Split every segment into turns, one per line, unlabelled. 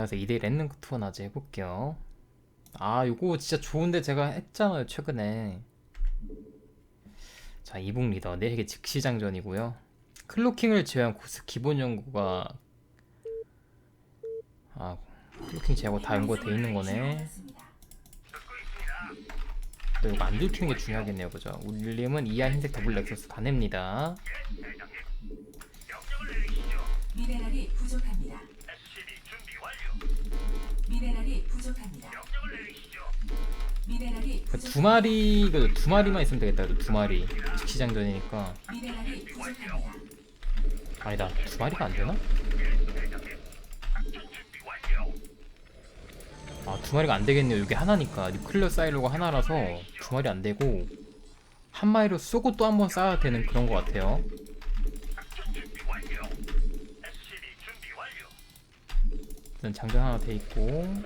그래서 2대1 랜능 투어 나지 해볼게요. 아, 요거 진짜 좋은데 제가 했잖아요, 최근에. 자, 이북 리더. 내에게 즉시 장전이고요. 클로킹을 제외한 고스 기본 연구가 아, 클로킹 제외하고 다 연구가 돼 있는 거네. 또 이거 안 들키는 게 중요하겠네요, 그죠? 울림은 이하 흰색 더블 렉서스 다 냅니다.
미네랄이 부족합니다. 부족합니다. 미네랄이
그
부족.
두 마리, 이거 두 마리만 있으면 되겠다, 이거 두 마리. 즉시 장전이니까.
미네랄이 부족합니다.
아니다, 두 마리가 안 되나? 아, 두 마리가 안 되겠네요. 이게 하나니까. 뉴클리어 사이로가 하나라서 두 마리 안 되고, 한 마리로 쏘고 또 한 번 쏴야 되는 그런 것 같아요. 일단 장전 하나 돼 있고,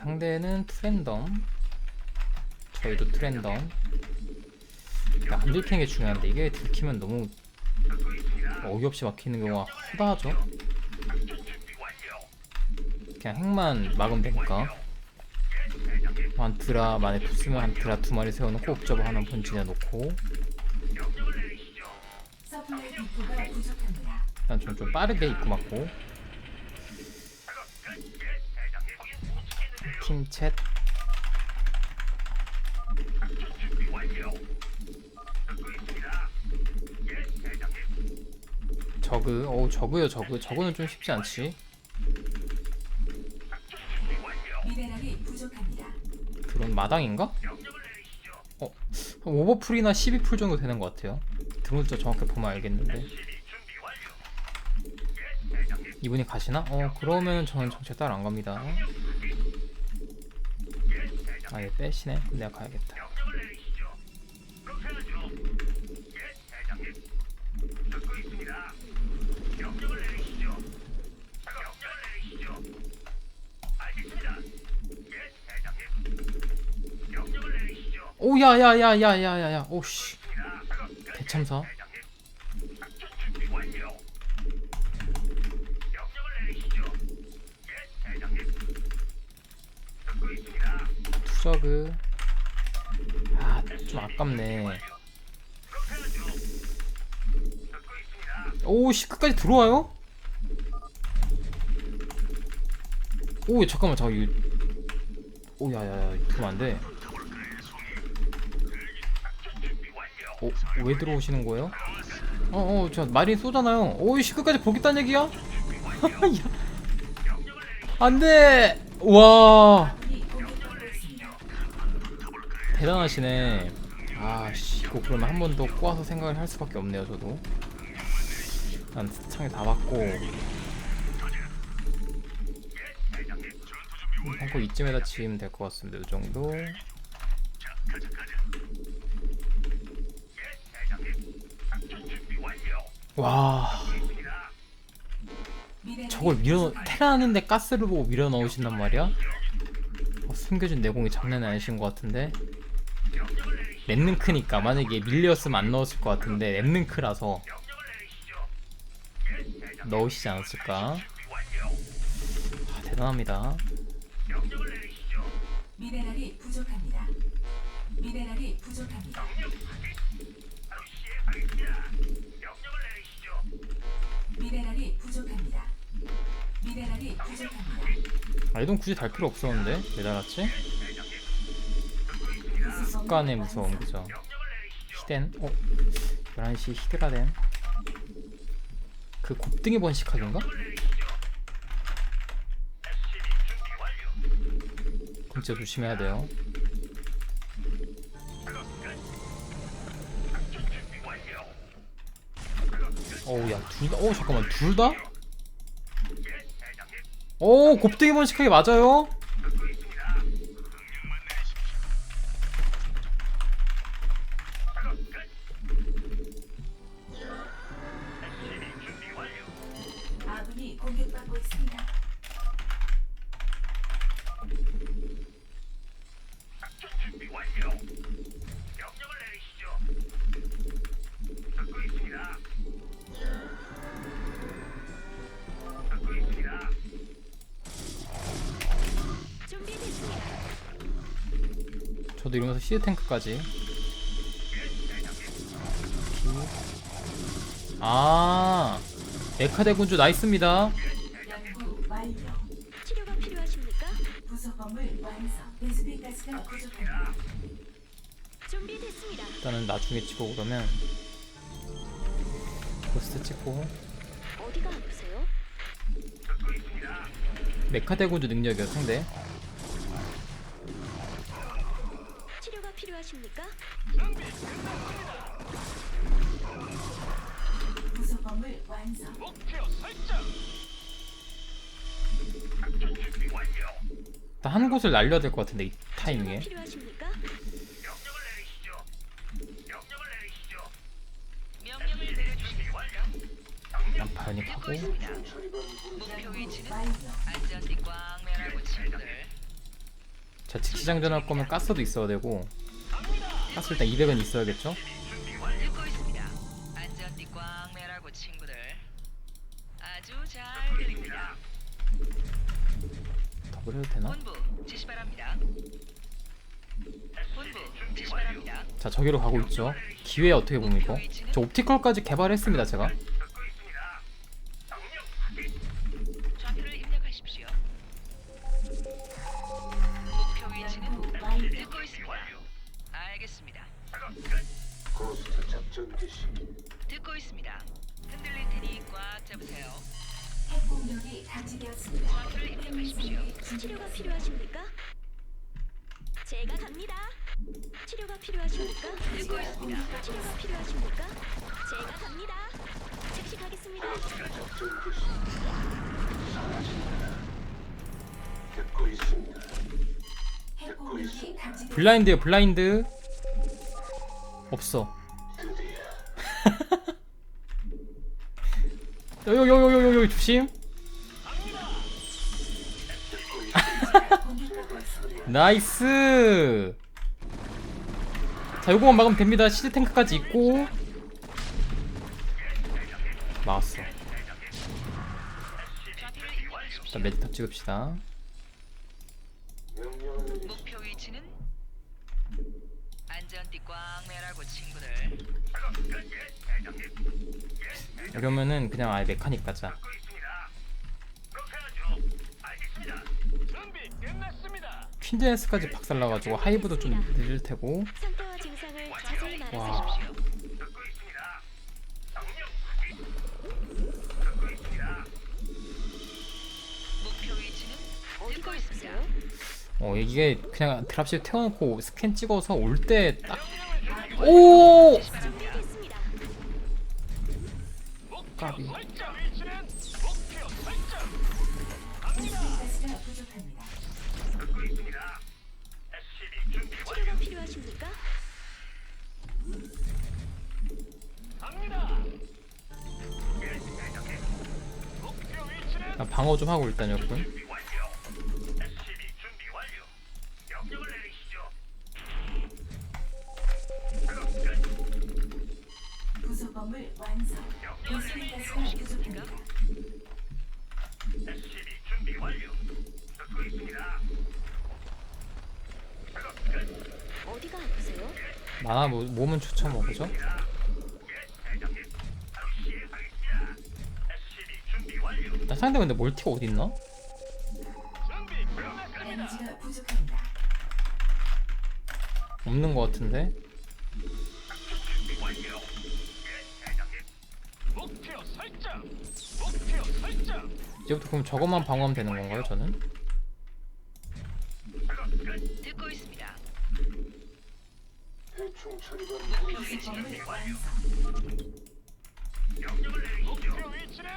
상대는 트랜덤. 저희도 트랜덤. 그러니까 안 들키는 게 중요한데, 이게 들키면 너무 어이없이 막히는 경우가 허다하죠. 그냥 핵만 막으면 되니까. 한 드라 만에 붙으면 한 드라 두 마리 세워놓고 옵저버 하나 본진에 놓고. 일단 좀, 좀 빠르게 입고 맞고 팀챗 저그 어 저그요 저그 저그는 좀 쉽지 않지. 드론 마당인가? 어, 한 오버풀이나 12풀 정도 되는 것 같아요. 드론 숫자 정확히 보면 알겠는데. 이분이 가시나? 어, 그러면 저는 정체 따라 안 갑니다. 아, 얘 빼시네. 내가 가야겠다. 오, 야, 야, 야, 야, 야, 야, 야, 오씨. 대참사. 투저그. 아, 좀 아깝네. 오씨, 끝까지 들어와요? 오, 잠깐만, 잠깐, 이거. 오, 야, 야, 야, 들어오면 안 돼. 어, 왜 들어오시는 거예요? 어, 어, 저 마린 쏘잖아요. 오이씨 끝까지 보겠다는 얘기야? 야. 안 돼! 와, 대단하시네. 아, 씨, 이거 그러면 한 번 더 꼬아서 생각을 할 수밖에 없네요, 저도. 난 창에 다 받고. 벙커 이쯤에다 지으면 될 것 같습니다, 이 정도. 와. 저걸 밀어. 테라하는데 가스를 보고 밀어 넣으신단 말이야? 어, 숨겨진 내공이 장난이 아니신 것 같은데 랩능크니까 만약에 밀렸으면 안 넣었을 것 같은데 랩능크라서 넣으시지 않았을까? 아, 대단합니다.
미네랄이 부족합니다. 미네랄이 부족합니다. 미네랄이 부족합니다. 미네랄이 부족합니다.
아, 이동 굳이 달 필요 없었는데 왜 달았지? 습관의 무서움 그죠? 히덴? 어? 11시 히드라덴? 그 곱등이 번식하기인가? 진짜 조심해야 돼요 어우 야둘 다? 어 잠깐만 둘 다? 오 곱등이 번식하기 맞아요? 도 이러면서 시드 탱크까지. 아, 메카 대 군주 나이스입니다.
연구 완료.
치료가 필요하십니까?
부속 건물 완성. 베스핀 가스가 부족합니다.
준비됐습니다.
일단은 나중에 찍고 그러면 고스트 찍고
어디가 아프세요?
메카 대 군주 능력이요 상대.
필요하십니까?
부속 건물 완성.
목표 설정. 작전 준비 완료.
일단 한 곳을 날려야 될 것 같은데 이
치료가
타이밍에.
필요하십니까?
명령을 내리시죠. 명령을 내리시죠.
명령을 내려주시겠습니까?
그냥 반입하고
듣고 있습니다. 목표 위치는. 안전띠 꽝 매라고 친구들.
자칫 시장전 할 거면 가스도 있어야 되고 가스 일단 200은 있어야겠죠?
듣고 있습니다. 안전띠 꽝 매라고 친구들. 아주 잘 들립니다.
더블 해도 되나?
본부 지시 바랍니다. 본부 지시 바랍니다.
자 저기로 가고 있죠. 기회 어떻게 보면 이거? 저 옵티컬까지 개발했습니다
제가. 필요하십니까? 제가 갑니다. 치료가 필요하십니까?
듣고 있습니다.
치료가 필요하십니까? 제가 갑니다. 즉시 가겠습니다.
듣고 있습니다.
핵공격이 감지되었습니다.
블라인드요 블라인드. 없어. 요요요요요요 조심. 나이스. 자 요거만 막으면 됩니다. 시드 탱크까지 있고. 막았어. 일단 메디탑 찍읍시다.
목표 위치는 안전띠 꽝 매라고 친구들.
이러면은 그냥 아예 메카닉 가자.
준비.
퀸드에스까지 박살나가지고 하이브도 좀 늦을 테고.
상태와 증상을 자세히
와.
듣고 있습니다.
목표 위치는 듣고 있습니다.
어 이게 그냥 드랍십 태워놓고 스캔 찍어서 올 때 딱. 오.
준비됐습니다.
까비.
설정 위치는 목표 설정.
가스가 부족합니다.
듣고 있습니다. SCB 준비
치료가 필요하십니까?
갑니다. 예, 대장님. 목표 위치는
나 방어 좀 하고 일단 여러분.
준비 완료. SCB 준비 완료. 명령을 내리시죠. 작업 끝.
부속 건물 완성. 베스핀 가스가 부족합니다.
SCB 준비 완료. 듣고 있습니다. 작업 끝.
어디가 아프세요?
만화 뭐, 몸은 추천
준비 완료.
나 상대 근데
끝났습니다.
에너지가 부족합니다.
없는 것 같은데. 이제부터 그럼 저것만 방어하면 되는 건가요 저는?
처리가. 명령을 내리시죠. 목표 위치는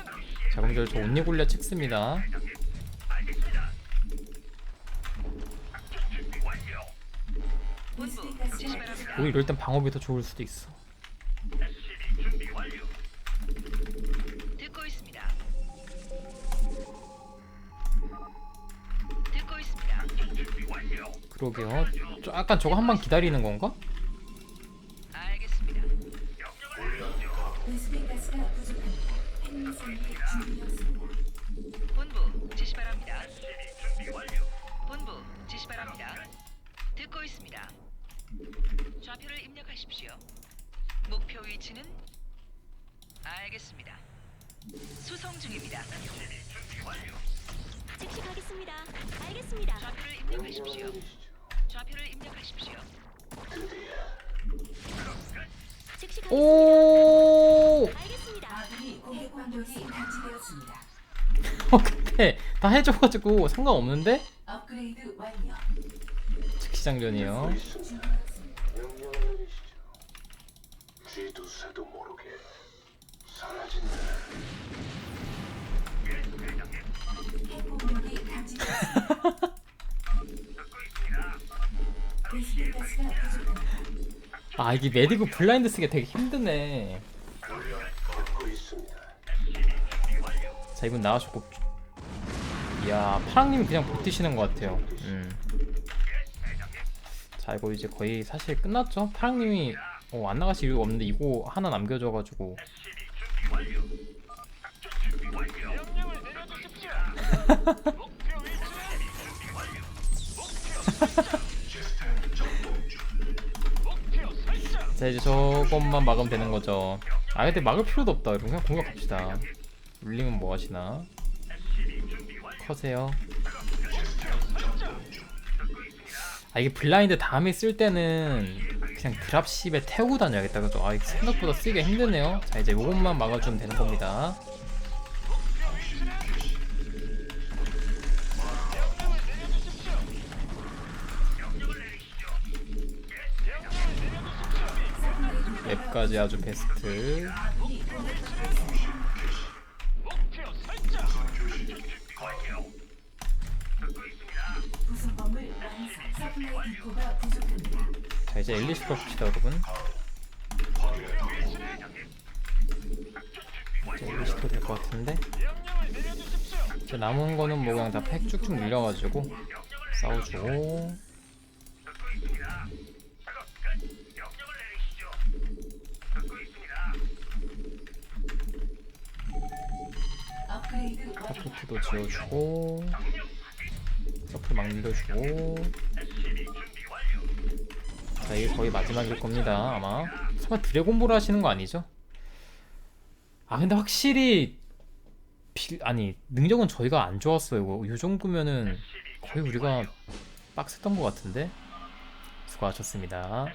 자 그럼 저 온니굴려 찍습니다.
알겠습니다. 작전 준비 완료.
베스핀 가스가 부족합니다.
오히려 일단 방어비 더 좋을 수도 있어.
SCB 준비 완료.
듣고 있습니다. 듣고 있습니다.
작전 준비 완료.
그러게요. 저- 약간 저거 한 번 기다리는 건가?
본부 지시 바랍니다. 본부 지시 바랍니다. 듣고 있습니다. 좌표를 입력하십시오. 목표 위치는 알겠습니다. 수송 중입니다.
즉시 가겠습니다. 알겠습니다.
좌표를 입력하십시오. 좌표를 입력하십시오.
즉시 가겠습니다.
오!
공격 감지되었습니다.
어, 근데 다 해줘가지고 상관없는데?
업그레이드 완료.
즉시 장전이요.
명령을 내리시죠. 쥐도 새도 모르게 사라진다.
핵폭력이 감지되었습니다. 베스핀 가스가 부족합니다.
아 이게 메디그 블라인드 쓰기 되게 힘드네.
듣고 있습니다.
자 이분 나와주고. 이야 파랑님이 그냥 버티시는 것 같아요. 음. 자 이거 이제 거의 사실 끝났죠? 파랑님이 어, 안 나가실 이유가 없는데 이거 하나 남겨줘가지고 자 이제 저것만 막으면 되는 거죠 아 근데 막을 필요도 없다 여러분 그냥 공격합시다 룰링은 뭐 하시나? 커세요. 아 이게 블라인드 다음에 쓸 때는 그냥 드랍십에 태우고 다녀야겠다 그죠? 아 생각보다 쓰기가 힘드네요. 자 이제 요것만 막아주면 되는 겁니다. 앱까지 아주 베스트 자 이제 엘리시 봅시다 여러분. 이제 엘리시도 될 것 같은데. 이제 남은 거는 뭐 그냥 다 팩 쭉쭉 밀려가지고
완료.
카프트도 지어주고 서플 막 밀려주고 자 이게 거의 마지막일 겁니다 아마. 설마 드래곤볼 하시는 거 아니죠? 아 근데 확실히 빌, 아니 능력은 저희가 안 좋았어요. 요 정도면은 거의 우리가 빡셌던 것 같은데? 수고하셨습니다